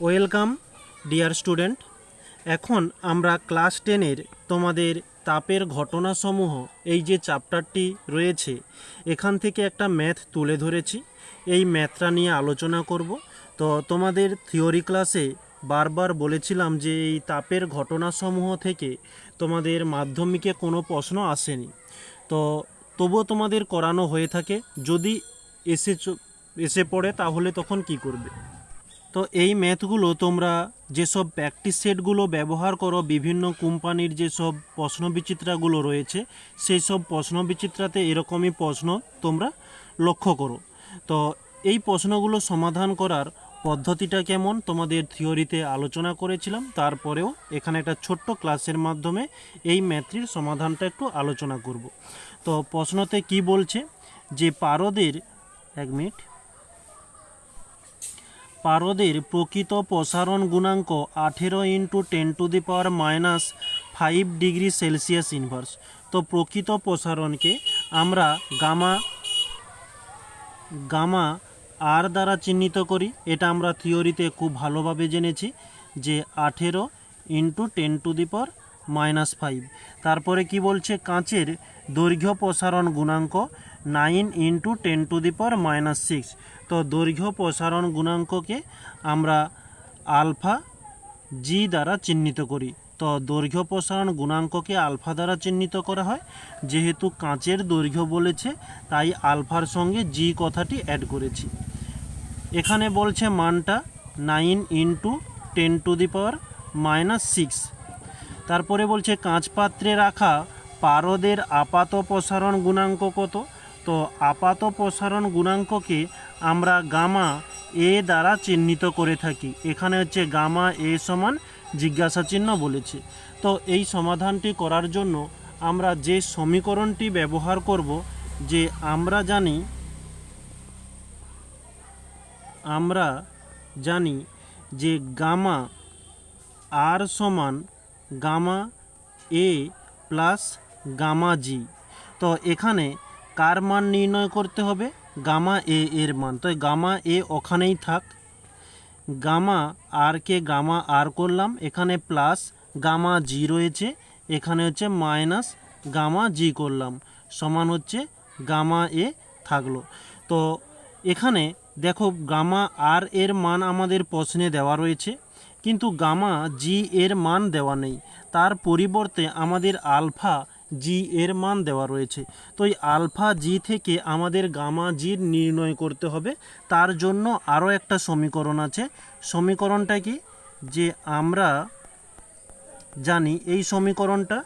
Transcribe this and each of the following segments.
Welcome, dear student. এখন আমরা class টেনের তোমাদের তাপের ঘটনাসমূহ, এই যে চ্যাপ্টারটি রয়েছে, এখান থেকে একটা ম্যাথ তুলে ধরেছি। এই ম্যাথটা নিয়ে আলোচনা করব। তো তোমাদের থিওরি ক্লাসে বারবার বলেছিলাম যে এই তাপের ঘটনাসমূহ থেকে তোমাদের মাধ্যমিকে কোনো প্রশ্ন আসেনি। তো তবুও তোমাদের করানো হয়ে থাকে। যদি এসে এসে পড়ে তাহলে তখন কি করবে? তো এই ম্যাথগুলো তোমরা যেসব প্র্যাকটিস সেটগুলো ব্যবহার করো, বিভিন্ন কোম্পানির যেসব প্রশ্ন বিচিত্রাগুলো রয়েছে সেই সব প্রশ্ন বিচিত্রাতে এরকমই প্রশ্ন তোমরা লক্ষ্য করো। তো এই প্রশ্নগুলো সমাধান করার পদ্ধতিটা কেমন? তোমাদের থিওরিতে আলোচনা করেছিলাম, তারপরেও এখানে একটা ছোট্ট ক্লাসের মাধ্যমে এই ম্যাথটির সমাধানটা একটু আলোচনা করব। তো প্রশ্নতে কি বলছে? যে পারদের, এক মিনিট পারদের প্রকৃত প্রসারণ গুণাঙ্ক আঠেরো into ten to the power minus five degree Celsius inverse. তো প্রকৃত প্রসারণকে আমরা গামা গামা আর দ্বারা চিহ্নিত করি। এটা আমরা থিওরিতে খুব ভালোভাবে জেনেছি যে আঠেরো into ten to the power minus five. তারপরে কি বলছে? কাঁচের দৈর্ঘ্য প্রসারণ গুণাঙ্ক nine into ten to the power minus six. তো দৈর্ঘ্য প্রসারণ গুণাঙ্ককে আমরা আলফা জি দ্বারা চিহ্নিত করি। তো দৈর্ঘ্য প্রসারণ গুণাঙ্ককে আলফা দ্বারা চিহ্নিত করা হয়। যেহেতু কাঁচের দৈর্ঘ্য বলেছে, তাই আলফার সঙ্গে জি কথাটি অ্যাড করেছি। এখানে বলছে মানটা nine into ten to the power minus six. তারপরে বলছে কাঁচ পাত্রে রাখা পারদের আপাত প্রসারণ গুণাঙ্ক কত? তো আপাত প্রসারণ গুণাঙ্ককে আমরা গামা এ দ্বারা চিহ্নিত করে থাকি। এখানে হচ্ছে গামা এ সমান জিজ্ঞাসা চিহ্ন বলেছে। তো এই সমাধানটি করার জন্য আমরা যে সমীকরণটি ব্যবহার করব, যে আমরা জানি আমরা জানি যে গামা আর সমান gamma A plus gamma G. তো এখানে কার মান নির্ণয় করতে হবে? গামা এ এর মান। তো গামা এ ওখানেই থাক। গামা আরকে গামা আর করলাম, এখানে প্লাস গামা জি রয়েছে, এখানে হচ্ছে মাইনাস গামা জি করলাম, সমান হচ্ছে গামা এ থাকল। তো এখানে দেখো গামা আর এর মান আমাদের প্রশ্নে দেওয়া রয়েছে, কিন্তু গামা জি এর মান দেওয়া নেই। তার পরিবর্তে আমাদের আলফা জি এর মান দেওয়া রয়েছে। তো এই আলফা জি থেকে আমাদের গামা জি নির্ণয় করতে হবে। তার জন্য আরও একটা সমীকরণ আছে। সমীকরণটা কি? যে আমরা জানি এই সমীকরণটা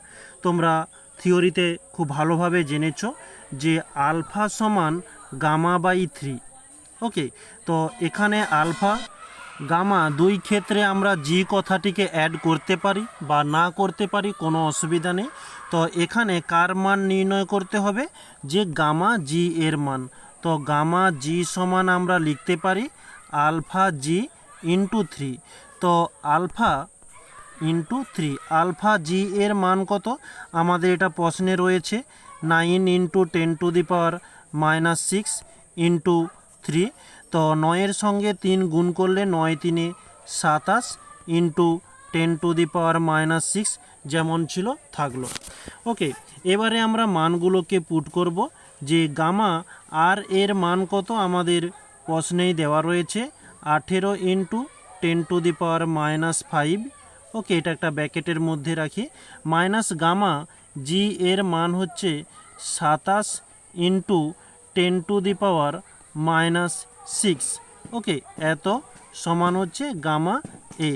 তোমরা থিওরিতে খুব ভালোভাবে জেনেছো যে আলফা সমান গামা বাই থ্রি। ওকে, তো এখানে আলফা গামা, দুই ক্ষেত্রে আমরা জি কথাটিকে অ্যাড করতে পারি বা না করতে পারি কোনো অসুবিধা নেই। তো এখানে কার মান নির্ণয় করতে হবে? যে গামা জি এর মান। তো গামা জি সমান আমরা লিখতে পারি আলফা জি ইন্টু থ্রি তো alpha into three alpha G এর মান কত? আমাদের এটা প্রশ্নে রয়েছে। Nine into ten to the power minus six into three তো নয়ের সঙ্গে তিন গুণ করলে নয় তিনে সাতাশ into ten to the power minus six যেমন ছিল, থাকল। ওকে, এবারে আমরা মানগুলোকে পুট করব যে গামা আর এর মান কত আমাদের প্রশ্নেই দেওয়া রয়েছে, আঠেরো into ten to the power minus five. Okay, এটা একটা ব্যাকেটের মধ্যে রাখি। মাইনাস গামা জি এর মান হচ্ছে সাতাশ into ten to the power minus six. Okay, এত সমান হচ্ছে গামা এ।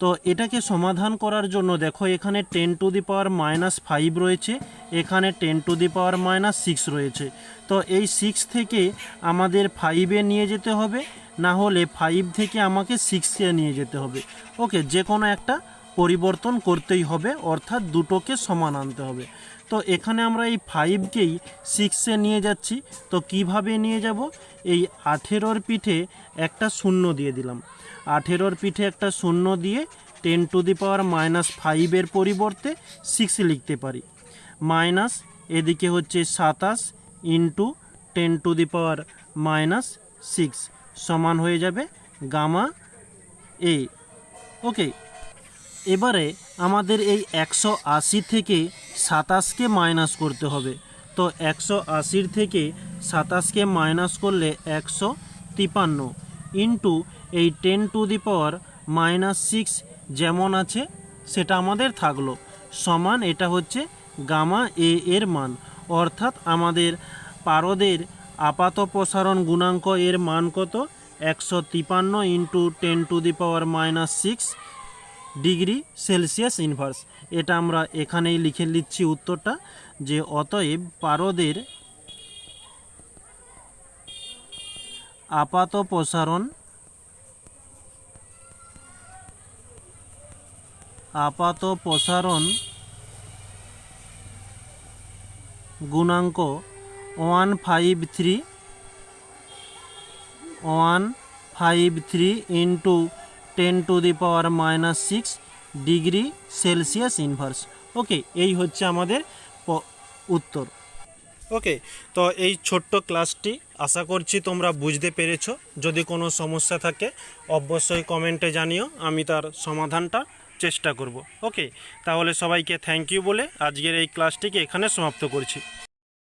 তো এটাকে সমাধান করার জন্য দেখো এখানে ten to the power minus five রয়েছে, এখানে ten to the power minus six রয়েছে। তো এই সিক্স থেকে আমাদের ফাইভে নিয়ে যেতে হবে, না হলে ফাইভ থেকে আমাকে সিক্সে নিয়ে যেতে হবে। ওকে যে কোনো একটা পরিবর্তন করতেই হবে, অর্থাৎ দুটোকে সমান আনতে হবে। তো এখানে আমরা এই ফাইভকেই সিক্সে নিয়ে যাচ্ছি। তো কীভাবে নিয়ে যাব? এই আঠেরোর পিঠে একটা শূন্য দিয়ে দিলাম। আঠেরোর পিঠে একটা শূন্য দিয়ে ten to the power minus ফাইভের পরিবর্তে সিক্স লিখতে পারি। মাইনাস এদিকে হচ্ছে সাতাশ into ten to the power minus six সমান হয়ে যাবে গামা এ ওকে এবারে আমাদের এই একশো আশি থেকে সাতাশকে মাইনাস করতে হবে। তো একশো আশির থেকে সাতাশকে মাইনাস করলে একশো তিপান্ন ইন্টু এই ten to the power minus six যেমন আছে, সেটা আমাদের থাকল। সমান এটা হচ্ছে গামা এ এর মান। অর্থাৎ আমাদের পারদের আপাত প্রসারণ গুণাঙ্ক এর মান কত? একশো তিপান্ন into ten to the power minus six degree Celsius inverse. এটা আমরা এখানেই লিখে নিচ্ছি উত্তরটা, যে অতএব পারদের আপাত প্রসারণ আপাত প্রসারণ গুণাঙ্ক one five three one five three into ten to the power minus six degree Celsius inverse okay এই হচ্ছে আমাদের উত্তর। ওকে তো এই ছোট্ট ক্লাসটি আশা করছি তোমরা বুঝতে পেরেছ। যদি কোনো সমস্যা থাকে, অবশ্যই কমেন্টে জানিও, আমি তার সমাধানটা চেষ্টা করব। ওকে তাহলে সবাইকে থ্যাংক ইউ বলে আজকের এই ক্লাসটিকে এখানে সমাপ্ত করছি।